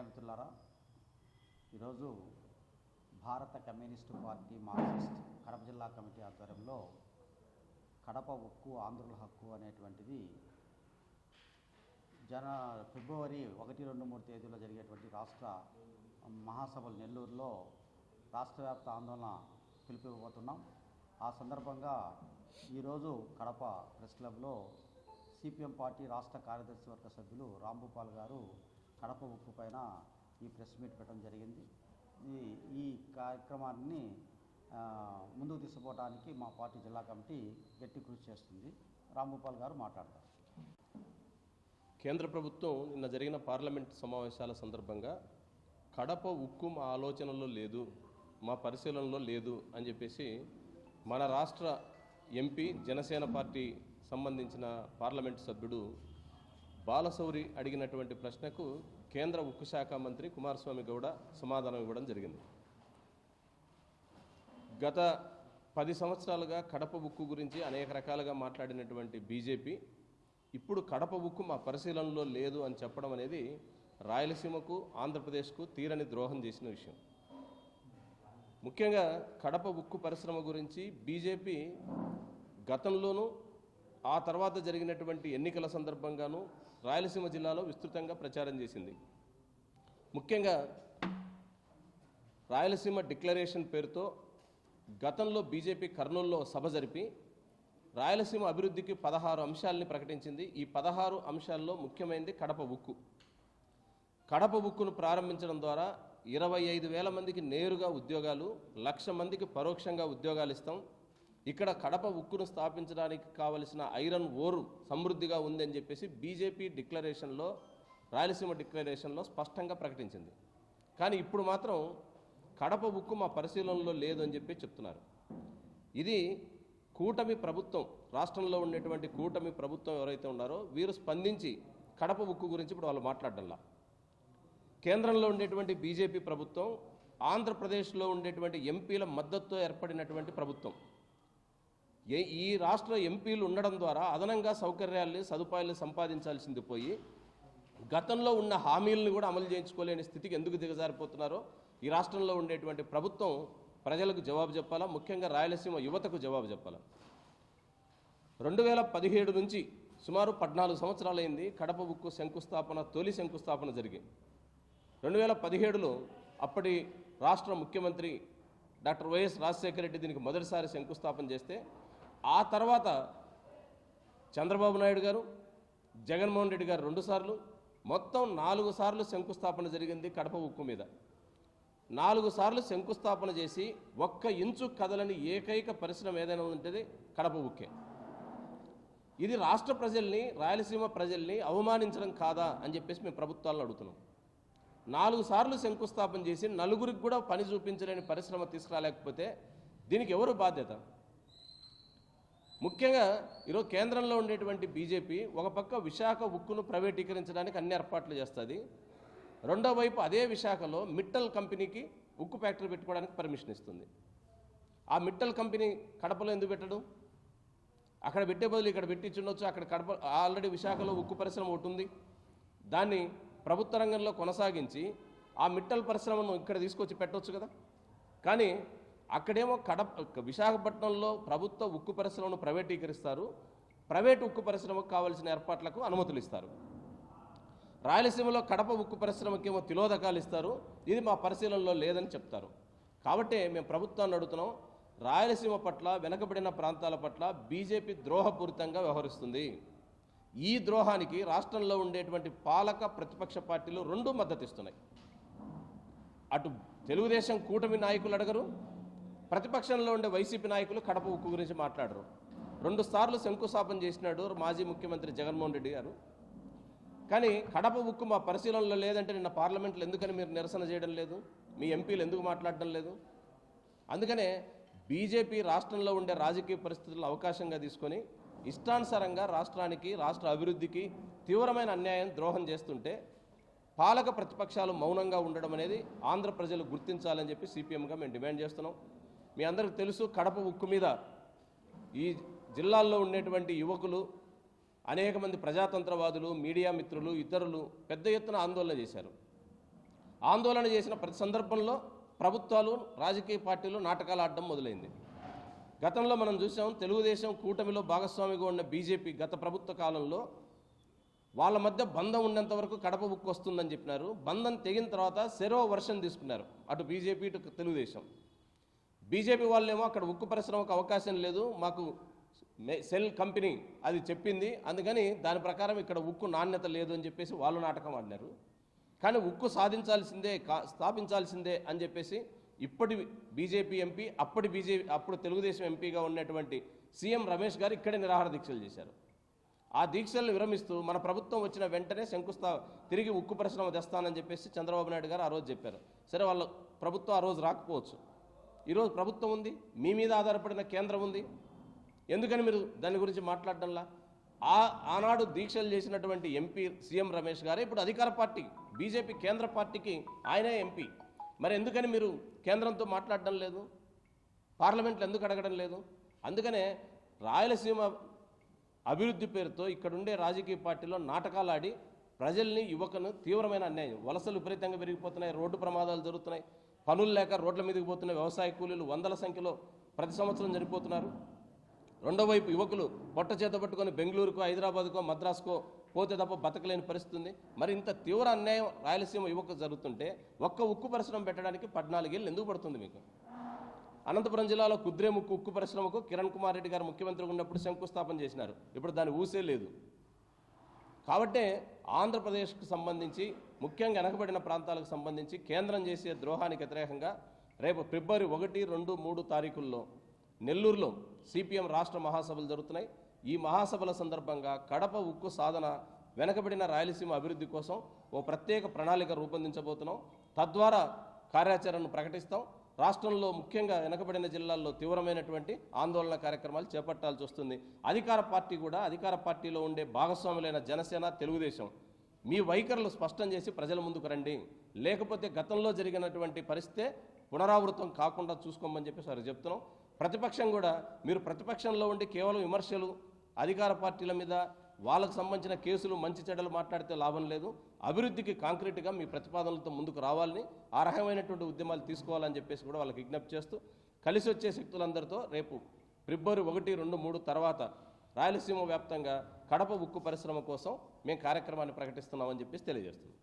Media మిత్రులారా ఈరోజు భారత కమ్యూనిస్టు పార్టీ మార్క్సిస్ట్ కడప జిల్లా కమిటీ ఆధ్వర్యంలో కడప ఉక్కు ఆంధ్రుల హక్కు అనేటువంటిది జన ఫిబ్రవరి ఒకటి రెండు మూడు తేదీలో జరిగేటువంటి రాష్ట్ర మహాసభలు నెల్లూరులో రాష్ట్ర వ్యాప్త ఆందోళన పిలిపివ్వబోతున్నాం. ఆ సందర్భంగా ఈరోజు కడప ప్రెస్ క్లబ్లో సిపిఎం పార్టీ రాష్ట్ర కార్యదర్శి వర్గ సభ్యులు రాంభూపాల్ గారు కడప ఉక్కు పైన ఈ ప్రెస్ మీట్ పెట్టడం జరిగింది. ఈ ఈ కార్యక్రమాన్ని ముందుకు తీసుకుపోవడానికి మా పార్టీ జిల్లా కమిటీ గట్టి కృషి చేస్తుంది. రాంగోపాల్ గారు మాట్లాడతారు. కేంద్ర ప్రభుత్వం నిన్న జరిగిన పార్లమెంట్ సమావేశాల సందర్భంగా కడప ఉక్కు మా ఆలోచనలో లేదు మా పరిశీలనలో లేదు అని చెప్పేసి మన రాష్ట్ర ఎంపీ జనసేన పార్టీ సంబంధించిన పార్లమెంట్ సభ్యుడు బాలశౌరి అడిగినటువంటి ప్రశ్నకు కేంద్ర ఉక్కు శాఖ మంత్రి కుమారస్వామి గౌడ సమాధానం ఇవ్వడం జరిగింది. గత పది సంవత్సరాలుగా కడప ఉక్కు గురించి అనేక రకాలుగా మాట్లాడినటువంటి బీజేపీ ఇప్పుడు కడప ఉక్కు మా పరిశీలనలో లేదు అని చెప్పడం అనేది రాయలసీమకు ఆంధ్రప్రదేశ్కు తీరని ద్రోహం చేసిన విషయం. ముఖ్యంగా కడప ఉక్కు పరిశ్రమ గురించి బీజేపీ గతంలోనూ ఆ తర్వాత జరిగినటువంటి ఎన్నికల సందర్భంగానూ రాయలసీమ జిల్లాలో విస్తృతంగా ప్రచారం చేసింది. ముఖ్యంగా రాయలసీమ డిక్లరేషన్ పేరుతో గతంలో బీజేపీ కర్నూలులో సభ జరిపి రాయలసీమ అభివృద్ధికి పదహారు అంశాలని ప్రకటించింది. ఈ పదహారు అంశాల్లో ముఖ్యమైనది కడప ఉక్కు. కడప ఉక్కును ప్రారంభించడం ద్వారా ఇరవై ఐదు వేల మందికి నేరుగా ఉద్యోగాలు లక్ష మందికి పరోక్షంగా ఉద్యోగాలు ఇస్తాం. ఇక్కడ కడప ఉక్కును స్థాపించడానికి కావలసిన ఐరన్ ఓరు సమృద్ధిగా ఉందని చెప్పేసి బీజేపీ డిక్లరేషన్లో రాయలసీమ డిక్లరేషన్లో స్పష్టంగా ప్రకటించింది. కానీ ఇప్పుడు మాత్రం కడప ఉక్కు మా పరిశీలనలో లేదు అని చెప్పి చెప్తున్నారు. ఇది కూటమి ప్రభుత్వం రాష్ట్రంలో ఉండేటువంటి కూటమి ప్రభుత్వం ఎవరైతే ఉన్నారో వీరు స్పందించి కడప ఉక్కు గురించి ఇప్పుడు వాళ్ళు మాట్లాడడంలా. కేంద్రంలో ఉండేటువంటి బీజేపీ ప్రభుత్వం ఆంధ్రప్రదేశ్లో ఉండేటువంటి ఎంపీల మద్దతుతో ఏర్పడినటువంటి ప్రభుత్వం. ఈ రాష్ట్ర ఎంపీలు ఉండడం ద్వారా అదనంగా సౌకర్యాల్ని సదుపాయాలు సంపాదించాల్సింది పోయి గతంలో ఉన్న హామీలను కూడా అమలు చేయించుకోలేని స్థితికి ఎందుకు దిగజారిపోతున్నారో ఈ రాష్ట్రంలో ఉండేటువంటి ప్రభుత్వం ప్రజలకు జవాబు చెప్పాలా? ముఖ్యంగా రాయలసీమ యువతకు జవాబు చెప్పాలా? రెండు వేల పదిహేడు నుంచి సుమారు పద్నాలుగు సంవత్సరాలైంది కడప ఉక్కు శంకుస్థాపన తొలి శంకుస్థాపన జరిగింది. రెండు వేల పదిహేడులో అప్పటి రాష్ట్ర ముఖ్యమంత్రి డాక్టర్ వైఎస్ రాజశేఖర రెడ్డి దీనికి మొదటిసారి శంకుస్థాపన చేస్తే ఆ తర్వాత చంద్రబాబు నాయుడు గారు జగన్మోహన్ రెడ్డి గారు రెండుసార్లు మొత్తం నాలుగు సార్లు శంకుస్థాపన జరిగింది కడప ఉక్కు మీద. నాలుగు సార్లు శంకుస్థాపన చేసి ఒక్క ఇంచు కదలని ఏకైక పరిశ్రమ ఏదైనా ఉంటే కడప ఉక్కే. ఇది రాష్ట్ర ప్రజల్ని రాయలసీమ ప్రజల్ని అవమానించడం కాదా అని చెప్పేసి మేము ప్రభుత్వాలను అడుగుతున్నాం. నాలుగు సార్లు శంకుస్థాపన చేసి నలుగురికి కూడా పని చూపించలేని పరిశ్రమ తీసుకురాలేకపోతే దీనికి ఎవరు బాధ్యత? ముఖ్యంగా ఈరోజు కేంద్రంలో ఉండేటువంటి బీజేపీ ఒక పక్క విశాఖ ఉక్కును ప్రైవేటీకరించడానికి అన్ని ఏర్పాట్లు చేస్తుంది. రెండో వైపు అదే విశాఖలో మిట్టల్ కంపెనీకి ఉక్కు ఫ్యాక్టరీ పెట్టుకోవడానికి పర్మిషన్ ఇస్తుంది. ఆ మిట్టల్ కంపెనీ కడపలో ఎందుకు పెట్టడం? అక్కడ పెట్టే బదులు ఇక్కడ పెట్టించుండొచ్చు. అక్కడ కడప ఆల్రెడీ విశాఖలో ఉక్కు పరిశ్రమ ఒకటి ఉంది. దాన్ని ప్రభుత్వ రంగంలో కొనసాగించి ఆ మిట్టల్ పరిశ్రమను ఇక్కడ తీసుకొచ్చి పెట్టవచ్చు కదా. కానీ అక్కడేమో కడప విశాఖపట్నంలో ప్రభుత్వ ఉక్కు పరిశ్రమను ప్రైవేటీకరిస్తారు. ప్రైవేట్ ఉక్కు పరిశ్రమకు కావాల్సిన ఏర్పాట్లకు అనుమతులు ఇస్తారు రాయలసీమలో కడప ఉక్కు పరిశ్రమకేమో తిలోదకాలు ఇస్తారు ఇది మా పరిశీలనలో లేదని చెప్తారు. కాబట్టి మేము ప్రభుత్వాన్ని అడుగుతున్నాం రాయలసీమ పట్ల వెనకబడిన ప్రాంతాల పట్ల బీజేపీ ద్రోహపూరితంగా వ్యవహరిస్తుంది. ఈ ద్రోహానికి రాష్ట్రంలో ఉండేటువంటి పాలక ప్రతిపక్ష పార్టీలు రెండు మద్దతు ఇస్తున్నాయి అటు తెలుగుదేశం కూటమి నాయకులు అడగరు ప్రతిపక్షంలో ఉండే వైసీపీ నాయకులు కడప ఉక్కు గురించి మాట్లాడరు. రెండు సార్లు శంకుస్థాపన చేసినాడు మాజీ ముఖ్యమంత్రి జగన్మోహన్ రెడ్డి గారు. కానీ కడప ఉక్కు మా పరిశీలనలో లేదంటే నిన్న పార్లమెంట్లో ఎందుకని మీరు నిరసన చేయడం లేదు? మీ ఎంపీలు ఎందుకు మాట్లాడడం లేదు? అందుకనే బీజేపీ రాష్ట్రంలో ఉండే రాజకీయ పరిస్థితులను అవకాశంగా తీసుకొని ఇష్టానుసారంగా రాష్ట్రానికి రాష్ట్ర అభివృద్ధికి తీవ్రమైన అన్యాయం ద్రోహం చేస్తుంటే పాలక ప్రతిపక్షాలు మౌనంగా ఉండడం అనేది ఆంధ్ర ప్రజలు గుర్తించాలని చెప్పి సిపిఎంగా మేము డిమాండ్ చేస్తున్నాం. మీ అందరికీ తెలుసు కడప ఉక్కు మీద ఈ జిల్లాల్లో ఉండేటువంటి యువకులు అనేక మంది ప్రజాతంత్రవాదులు మీడియా మిత్రులు ఇతరులు పెద్ద ఎత్తున ఆందోళన చేశారు. ఆందోళన చేసిన ప్రతి సందర్భంలో ప్రభుత్వాలు రాజకీయ పార్టీలు నాటకాలు ఆడడం మొదలైంది. గతంలో మనం చూసాం తెలుగుదేశం కూటమిలో భాగస్వామిగా ఉన్న బీజేపీ గత ప్రభుత్వ కాలంలో వాళ్ళ మధ్య బంధం ఉన్నంత వరకు కడప ఉక్కు వస్తుందని చెప్పినారు. బంధం తెగిన తర్వాత సెరో వర్షన్ తీసుకున్నారు అటు బీజేపీ ఇటు తెలుగుదేశం. బీజేపీ వాళ్ళేమో అక్కడ ఉక్కు పరిశ్రమకు అవకాశం లేదు మాకు సెల్ కంపెనీ అది చెప్పింది అందుకని దాని ప్రకారం ఇక్కడ ఉక్కు నాణ్యత లేదు అని చెప్పేసి వాళ్ళు నాటకం ఆడినారు. కానీ ఉక్కు సాధించాల్సిందే కా- స్థాపించాల్సిందే అని చెప్పేసి ఇప్పటి బీజేపీ ఎంపీ అప్పటి బీజేపీ అప్పుడు తెలుగుదేశం ఎంపీగా ఉన్నటువంటి సీఎం రమేష్ గారు ఇక్కడే నిరాహార దీక్షలు చేశారు. ఆ దీక్షలను విరమిస్తూ మన ప్రభుత్వం వచ్చిన వెంటనే శంకుస్థా తిరిగి ఉక్కు పరిశ్రమ తెస్తానని చెప్పేసి చంద్రబాబు నాయుడు గారు ఆ రోజు చెప్పారు. సరే వాళ్ళ ప్రభుత్వం ఆ రోజు రాకపోవచ్చు. ఈరోజు ప్రభుత్వం ఉంది మీ మీద ఆధారపడిన కేంద్రం ఉంది. ఎందుకని మీరు దాని గురించి మాట్లాడడంలా? ఆ ఆనాడు దీక్షలు చేసినటువంటి ఎంపీ సీఎం రమేష్ గారే ఇప్పుడు అధికార పార్టీ బీజేపీ కేంద్ర పార్టీకి ఆయనే ఎంపీ. మరి ఎందుకని మీరు కేంద్రంతో మాట్లాడడం లేదు? పార్లమెంట్లో ఎందుకు అడగడం లేదు? అందుకనే రాయలసీమ అభివృద్ధి పేరుతో ఇక్కడుండే రాజకీయ పార్టీలో నాటకాలు ఆడి ప్రజల్ని యువకను తీవ్రమైన అన్యాయం వలసలు విపరీతంగా పెరిగిపోతున్నాయి రోడ్డు ప్రమాదాలు జరుగుతున్నాయి. పనులు లేక రోడ్ల మీదకి పోతున్న వ్యవసాయ కూలీలు వందల సంఖ్యలో ప్రతి సంవత్సరం చనిపోతున్నారు రెండో వైపు యువకులు పొట్ట చేత పట్టుకొని బెంగళూరుకో హైదరాబాద్కో మద్రాసుకో పోతే తప్ప బతకలేని పరిస్థితి ఉంది మరి ఇంత తీవ్ర అన్యాయం రాయలసీమ యువకు జరుగుతుంటే ఒక్క ఉక్కు పరిశ్రమ పెట్టడానికి పద్నాలుగేళ్ళు ఎందుకు పడుతుంది మీకు? అనంతపురం జిల్లాలో కుద్రేముక్కు ఉక్కు పరిశ్రమకు కిరణ్ కుమార్ రెడ్డి గారు ముఖ్యమంత్రిగా ఉన్నప్పుడు శంకుస్థాపన చేసినారు. ఇప్పుడు దాని ఊసే లేదు. కాబట్టే ఆంధ్రప్రదేశ్కు సంబంధించి ముఖ్యంగా వెనకబడిన ప్రాంతాలకు సంబంధించి కేంద్రం చేసే ద్రోహానికి వ్యతిరేకంగా రేపు ఫిబ్రవరి ఒకటి రెండు మూడు తారీఖుల్లో నెల్లూరులో సిపిఎం రాష్ట్ర మహాసభలు జరుగుతున్నాయి. ఈ మహాసభల సందర్భంగా కడప ఉక్కు సాధన వెనకబడిన రాయలసీమ అభివృద్ధి కోసం ఓ ప్రత్యేక ప్రణాళిక రూపొందించబోతున్నాం. తద్వారా కార్యాచరణను ప్రకటిస్తాం. రాష్ట్రంలో ముఖ్యంగా వెనకబడిన జిల్లాల్లో తీవ్రమైనటువంటి ఆందోళన కార్యక్రమాలు చేపట్టాల్సి వస్తుంది. అధికార పార్టీ కూడా అధికార పార్టీలో ఉండే భాగస్వాములైన జనసేన తెలుగుదేశం మీ వైఖరులు స్పష్టం చేసి ప్రజల ముందుకు రండి. లేకపోతే గతంలో జరిగినటువంటి పరిస్థితే పునరావృతం కాకుండా చూసుకోమని చెప్పేసి వారు చెప్తున్నాం. ప్రతిపక్షం కూడా మీరు ప్రతిపక్షంలో ఉండి కేవలం విమర్శలు అధికార పార్టీల మీద వాళ్ళకు సంబంధించిన కేసులు మంచి చెడ్డలు మాట్లాడితే లాభం లేదు. అభివృద్ధికి కాంక్రీట్గా మీ ప్రతిపాదనలతో ముందుకు రావాలని ఆ రకమైనటువంటి ఉద్యమాలు తీసుకోవాలని చెప్పేసి కూడా వాళ్ళకి విజ్ఞప్తి చేస్తూ కలిసి వచ్చే శక్తులందరితో రేపు ఫిబ్రవరి ఒకటి రెండు మూడు తర్వాత రాయలసీమ వ్యాప్తంగా కడప ఉక్కు పరిశ్రమ కోసం మేము కార్యక్రమాన్ని ప్రకటిస్తున్నామని చెప్పేసి తెలియజేస్తున్నాం.